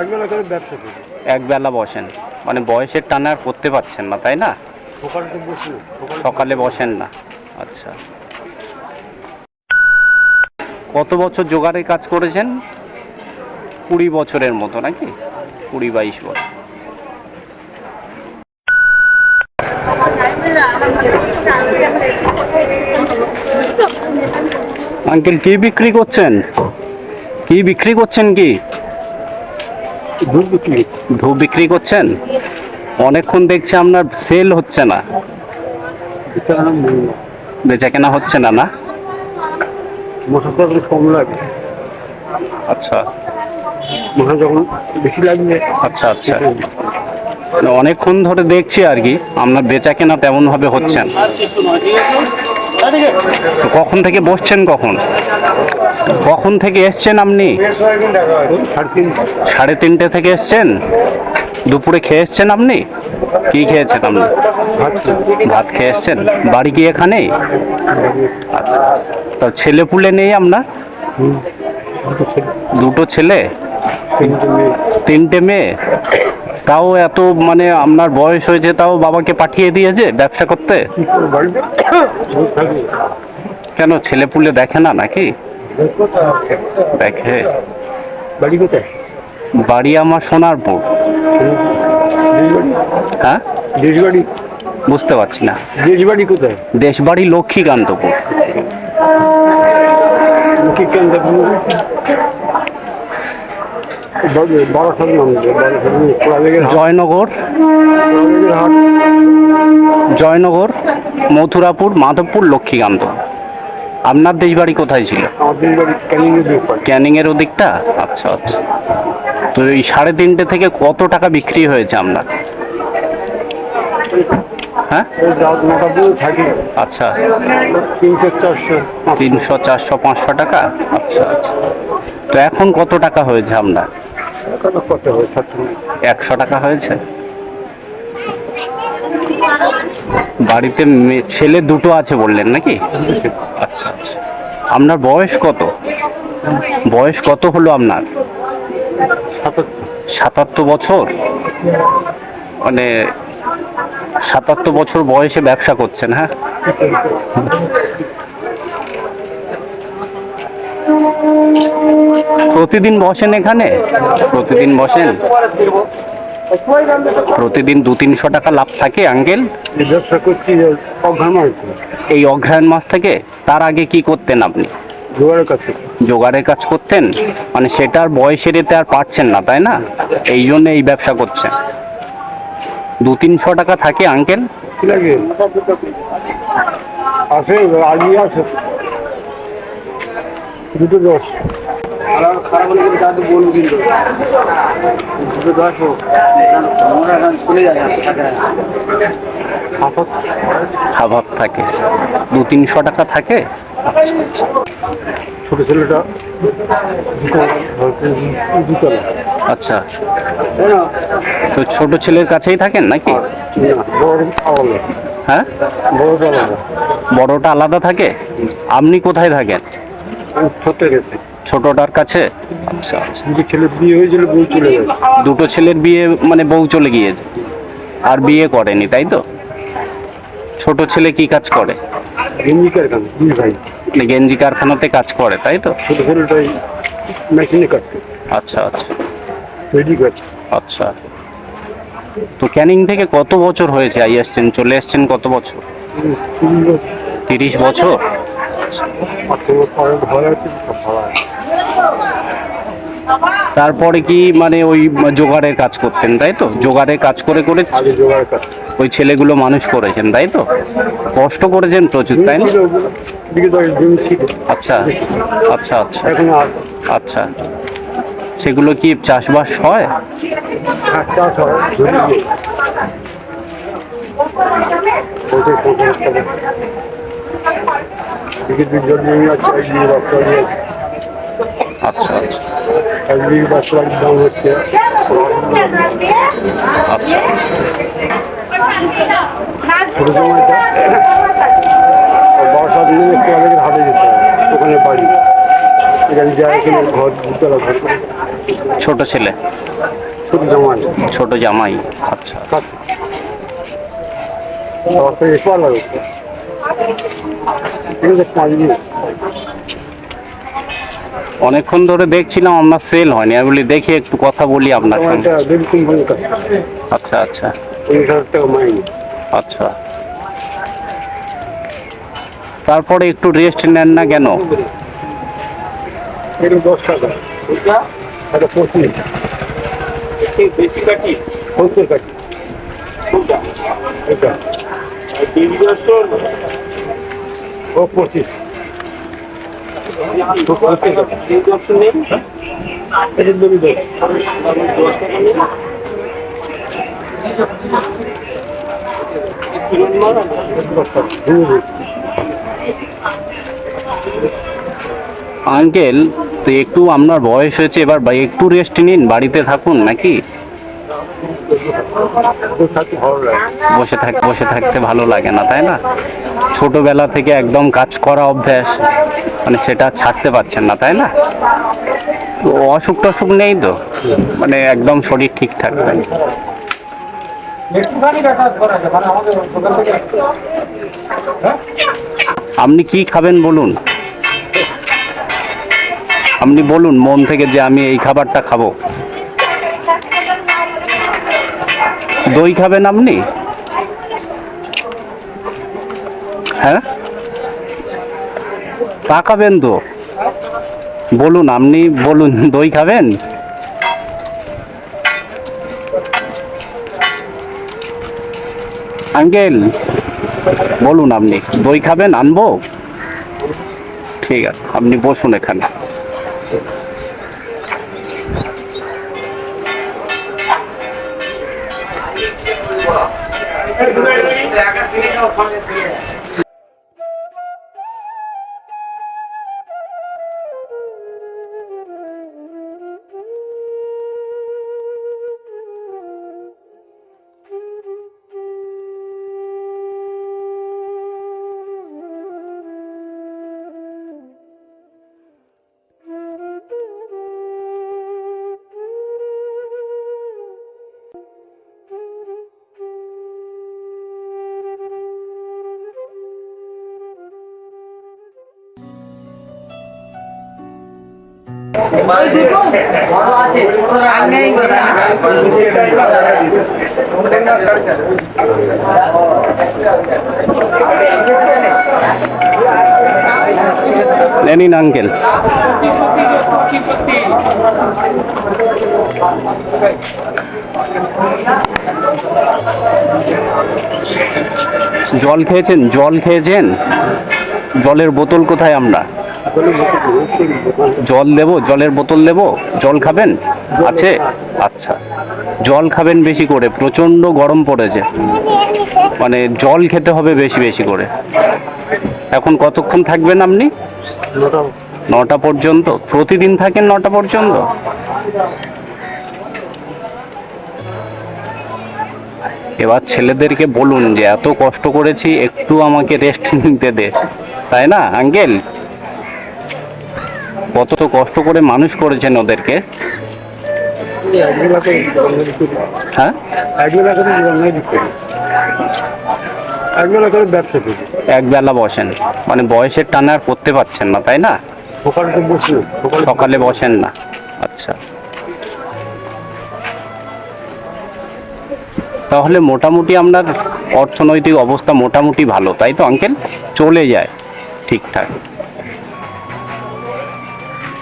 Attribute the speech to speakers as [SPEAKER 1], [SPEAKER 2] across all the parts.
[SPEAKER 1] একবেলা করে ব্যবসা করি।
[SPEAKER 2] এক বেলা বসেন। মানে বয়সের টানে আর করতে পারছেন না তাই না?
[SPEAKER 1] সকালে তো বসি সকালে
[SPEAKER 2] সকালে বসেন না। আচ্ছা। কত বছর জোগাড়ের কাজ করেছেন? কুড়ি বছরের মতো নাকি? কুড়ি বাইশ বছর। আঙ্কেল কি বিক্রি করছেন? কি বিক্রি করছেন কি?
[SPEAKER 1] দুধ বিক্রি
[SPEAKER 2] ধূপ বিক্রি করছেন? অনেকক্ষণ দেখছি আপনার সেল হচ্ছে না। বেচা কেনা হচ্ছে না না?
[SPEAKER 1] কম লাগে।
[SPEAKER 2] আচ্ছা।
[SPEAKER 1] যখন বেশি লাগবে
[SPEAKER 2] আচ্ছা আচ্ছা। অনেকক্ষণ ধরে দেখছি আর কি আপনার বেচা কেনা তেমন ভাবে হচ্ছে না। কখন থেকে বসছেন কখন? কখন থেকে এসছেন আপনি?
[SPEAKER 1] সাড়ে
[SPEAKER 2] তিনটে থেকে এসছেন? দুপুরে খেয়ে এসছেন আপনি? কি খেয়েছেন আপনি?
[SPEAKER 1] ভাত
[SPEAKER 2] খেয়ে এসছেন? বাড়ি কি এখানে? আচ্ছা। তো ছেলে পুলে নেই আপনার?
[SPEAKER 1] দুটো ছেলে? তিনটে মেয়ে?
[SPEAKER 2] তাও এত মানে আপনার বয়স হয়েছে, তাও বাবাকে পাঠিয়ে দিয়েছে ব্যবসা করতে? কেন ছেলে পুলে দেখে না নাকি? দেখে?
[SPEAKER 1] বাড়ি কোথায়?
[SPEAKER 2] বাড়ি আমার সোনারপুর। হ্যাঁ?
[SPEAKER 1] দেশ বাড়ি
[SPEAKER 2] বুঝতে পারছি না।
[SPEAKER 1] দেশ বাড়ি কোথায়
[SPEAKER 2] দেশ বাড়ি লক্ষ্মীকান্তপুর
[SPEAKER 1] হাট।
[SPEAKER 2] জয়নগর। জয়নগর মথুরাপুর মাধবপুর লক্ষ্মীকান্ত আপনার দেশ বাড়ি কোথায় ছিল?
[SPEAKER 1] বাড়ি ক্যানিং এর
[SPEAKER 2] ক্যানিং এর ওদিকটা? আচ্ছা আচ্ছা। তো এই সাড়ে তিনটে থেকে কত টাকা বিক্রি হয়েছে আপনার? হ্যাঁ?
[SPEAKER 1] রাত নটা দিয়ে থাকি।
[SPEAKER 2] আচ্ছা।
[SPEAKER 1] তিনশো চারশো
[SPEAKER 2] তিনশো চারশো পাঁচশো টাকা? আচ্ছা আচ্ছা। তো এখন কত টাকা হয়েছে আপনার?
[SPEAKER 1] কত
[SPEAKER 2] একশো টাকা হয়েছে? বাড়িতে ছেলে দুটো আছে বললেন নাকি? আচ্ছা আচ্ছা। আপনার বয়স কত? বয়স কত হলো আপনার?
[SPEAKER 1] সাতাত্তর।
[SPEAKER 2] বছর? মানে সাতাত্তর বছর বয়সে ব্যবসা করছেন হ্যাঁ? প্রতিদিন বসেন এখানে? প্রতিদিন বসেন? প্রতিদিন দু তিনশো টাকা লাভ থাকে আঙ্কেল?
[SPEAKER 1] এই ব্যবসা করছি অঘ্রাণ
[SPEAKER 2] এই অগ্রহায়ণ মাস থেকে তার আগে কি করতেন আপনি?
[SPEAKER 1] জোগাড়ের কাছে
[SPEAKER 2] জোগাড়ের কাজ করতেন? মানে সেটার বয়সের এতে আর পারছেন না তাই না? এই জন্য এই ব্যবসা করছেন। দু তিনশো টাকা থাকে আঙ্কেল?
[SPEAKER 1] আছে। আলমি আছে দুটো দশ।
[SPEAKER 3] খারাপ হলে কিন্তু তাদের বলব কিন্তু। দুটো দশ হোক আমরা চলে যাই
[SPEAKER 1] আপাত
[SPEAKER 2] হাভাব থাকে। দু তিনশো টাকা থাকে?
[SPEAKER 1] ছোট ছেলেটা
[SPEAKER 2] আচ্ছা। তো ছোট ছেলের কাছেই থাকেন নাকি?
[SPEAKER 1] না বড় আলাদা।
[SPEAKER 2] হ্যাঁ?
[SPEAKER 1] বড়টা আলাদা।
[SPEAKER 2] বড়টা আলাদা থাকে? আপনি কোথায় থাকেন?
[SPEAKER 1] আমি ছোট্ট গেছে।
[SPEAKER 2] ছোটটার কাছে? আচ্ছা আচ্ছা।
[SPEAKER 1] দুটো ছেলে বিয়ে হয়েছিল বউ চলে গেছে।
[SPEAKER 2] দুটো ছেলের বিয়ে মানে বউ চলে গিয়েছে। আর বিয়ে করেনি তাই তো? ছোট ছেলে কি কাজ করে?
[SPEAKER 1] দুই ভাই।
[SPEAKER 2] মানে গেঞ্জি কারখানাতে কাজ করে তাই তো?
[SPEAKER 1] ছোট ছেলেটাই মেশিনে কাজ করে।
[SPEAKER 2] আচ্ছা আচ্ছা।
[SPEAKER 1] তৈরি
[SPEAKER 2] আচ্ছা। তো ক্যানিং থেকে কত বছর হয়েছে আই আসছেন চলে এসছেন কত বছর? তিরিশ বছর
[SPEAKER 1] ঘর আছে সব ভাড়া আছে।
[SPEAKER 2] তারপরে কি মানে ওই জোগাড়ের কাজ করতেন তাই তো? জোগাড়ের কাজ করে করে ওই ছেলেগুলো মানুষ করেছেন তাই তো? কষ্ট করেছেন প্রচুর তাই না? আচ্ছা আচ্ছা আচ্ছা। আচ্ছা। সেগুলো কি চাষবাস হয়?
[SPEAKER 1] হয়
[SPEAKER 2] আচ্ছা আচ্ছা।
[SPEAKER 1] বিঘে বাচ্চার দাম হচ্ছে।
[SPEAKER 2] আচ্ছা।
[SPEAKER 1] একটু আমাদের যেতে হয় ওখানে বাড়ি। এখানে যায় এখানে ঘর দুতলা ঘর।
[SPEAKER 2] ছোট ছেলে?
[SPEAKER 1] ছোট জামাই।
[SPEAKER 2] ছোট জামাই আচ্ছা।
[SPEAKER 1] কাছে। সবার সঙ্গে একটু আলাদা ঠিক আছে
[SPEAKER 2] অনেকক্ষণ ধরে দেখছিলাম আপনার সেল হয়নি। আমি বলি দেখি একটু কথা বলি আপনার সঙ্গে। আচ্ছা আচ্ছা। আচ্ছা। তারপরে একটু রেস্ট নেন না কেন?
[SPEAKER 1] পঁচিশ।
[SPEAKER 2] আঙ্কেল, তো একটু আপনার বয়স হয়েছে, এবার একটু রেস্ট নিন, বাড়িতে থাকুন নাকি? বসে থাক বসে থাকতে ভালো লাগে না, তাই না? ছোটবেলা থেকে একদম কাজ করা অভ্যাস। মানে সেটা ছাড়তে পারছেন না, তাই না? তো অসুখ টসুখ নেই তো? মানে একদম শরীর ঠিকঠাক তাই আপনি কি খাবেন বলুন? আপনি বলুন মন থেকে যে আমি এই খাবারটা খাব। দই খাবেন আপনি? হ্যাঁ? তা খাবেন তো? বলুন, আপনি বলুন, দই খাবেন? আঙ্কেল, বলুন আপনি, দই খাবেন, আনব? ঠিক আছে, আপনি বসুন এখানে। নিন আঙ্কেল জল খেয়েছেন? জল খেয়েছেন? জলের বোতল কোথায় আমরা? জল দেবো জলের বোতল দেবো জল খাবেন? আছে? আচ্ছা। জল খাবেন বেশি করে। প্রচণ্ড গরম পড়েছে। মানে জল খেতে হবে বেশি বেশি করে। এখন কতক্ষণ থাকবেন আপনি?
[SPEAKER 1] নটা
[SPEAKER 2] পর্যন্ত। প্রতিদিন থাকেন নটা পর্যন্ত? এবার ছেলেদেরকে বলুন যে, এত কষ্ট করেছি, একটু আমাকে রেস্ট নিতে দে। তাই না, আঙ্কেল? কত কষ্ট করে মানুষ করেছেন ওদেরকে? হ্যাঁ?
[SPEAKER 1] একবেলা
[SPEAKER 2] বসেন। মানে বয়সের টানে আর করতে পারছেন না, তাই না?
[SPEAKER 1] সকালে
[SPEAKER 2] সকালে বসেন না। আচ্ছা। তাহলে মোটামুটি আপনার অর্থনৈতিক অবস্থা মোটামুটি ভালো, তাই তো, আঙ্কেল? চলে যায় ঠিকঠাক।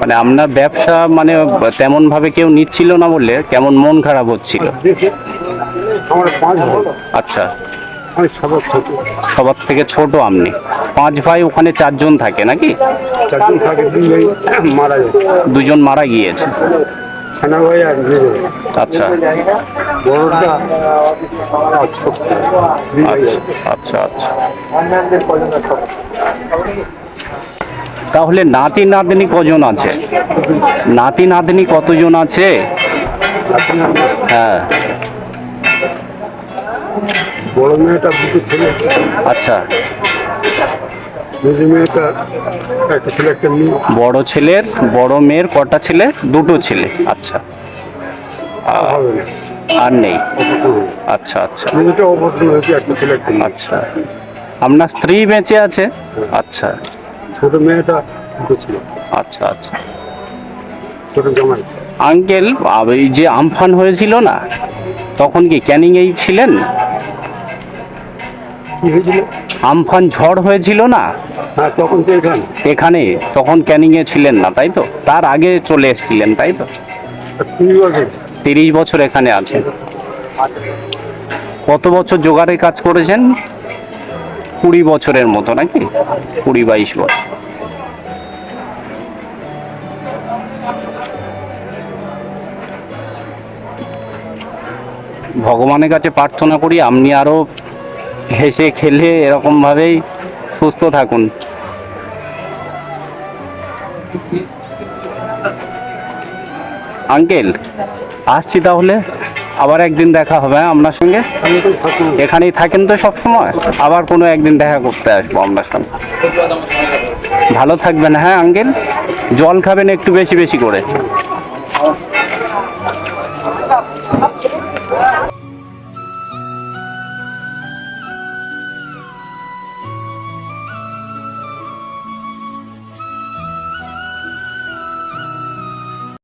[SPEAKER 2] মানে আপনার ব্যবসা মানে তেমন ভাবে কেউ নিচ্ছিল না বললে কেমন মন খারাপ হচ্ছিল?
[SPEAKER 1] আমার
[SPEAKER 2] আচ্ছা।
[SPEAKER 1] সবার
[SPEAKER 2] থেকে ছোট আপনি। পাঁচ ভাই, ওখানে চারজন থাকে নাকি? দুজন মারা গিয়েছে। আচ্ছা।
[SPEAKER 1] আছে।
[SPEAKER 2] আচ্ছা আচ্ছা। তাহলে নাতি নাতনি কজন আছে? নাতি নাতনি কতজন আছে? হ্যাঁ।
[SPEAKER 1] বড় মেয়েটা দুটো ছেলে।
[SPEAKER 2] আচ্ছা। বড় ছেলের বড় মেয়ের কটা ছেলে? দুটো ছেলে। আচ্ছা।
[SPEAKER 1] আর
[SPEAKER 2] নেই। আচ্ছা আচ্ছা। আচ্ছা। আপনার স্ত্রী বেঁচে আছে? আচ্ছা।
[SPEAKER 1] ছোট মেয়েটা ছিল।
[SPEAKER 2] আচ্ছা আচ্ছা।
[SPEAKER 1] ছোট জামাই।
[SPEAKER 2] আঙ্কেল এই যে আমফান হয়েছিল না তখন কি ক্যানিংয়েই ছিলেন?
[SPEAKER 1] কি হয়েছিল?
[SPEAKER 2] আমফান ঝড় হয়েছিল না?
[SPEAKER 1] হ্যাঁ তখন তো এখানে।
[SPEAKER 2] এখানে তখন ক্যানিংয়ে ছিলেন না তাই তো? তার আগে চলে এসেছিলেন তাই তো? তিরিশ বছর। এখানে আছেন। কত বছর জোগাড়ের কাজ করেছেন? কুড়ি বছরের মতো নাকি? কুড়ি বাইশ বছর। ভগবানের কাছে প্রার্থনা করি আপনি আরও হেসে খেলে এরকম ভাবেই সুস্থ থাকুন। আঙ্কেল, আসছি তাহলে? আবার একদিন দেখা হবে আপনার সঙ্গে? এখানেই থাকেন তো সব সময় আবার কোনো একদিন দেখা করতে আসব আপনার সঙ্গে। ভালো থাকবেন হ্যাঁ আঙ্কেল? জল খাবেন একটু বেশি বেশি করে।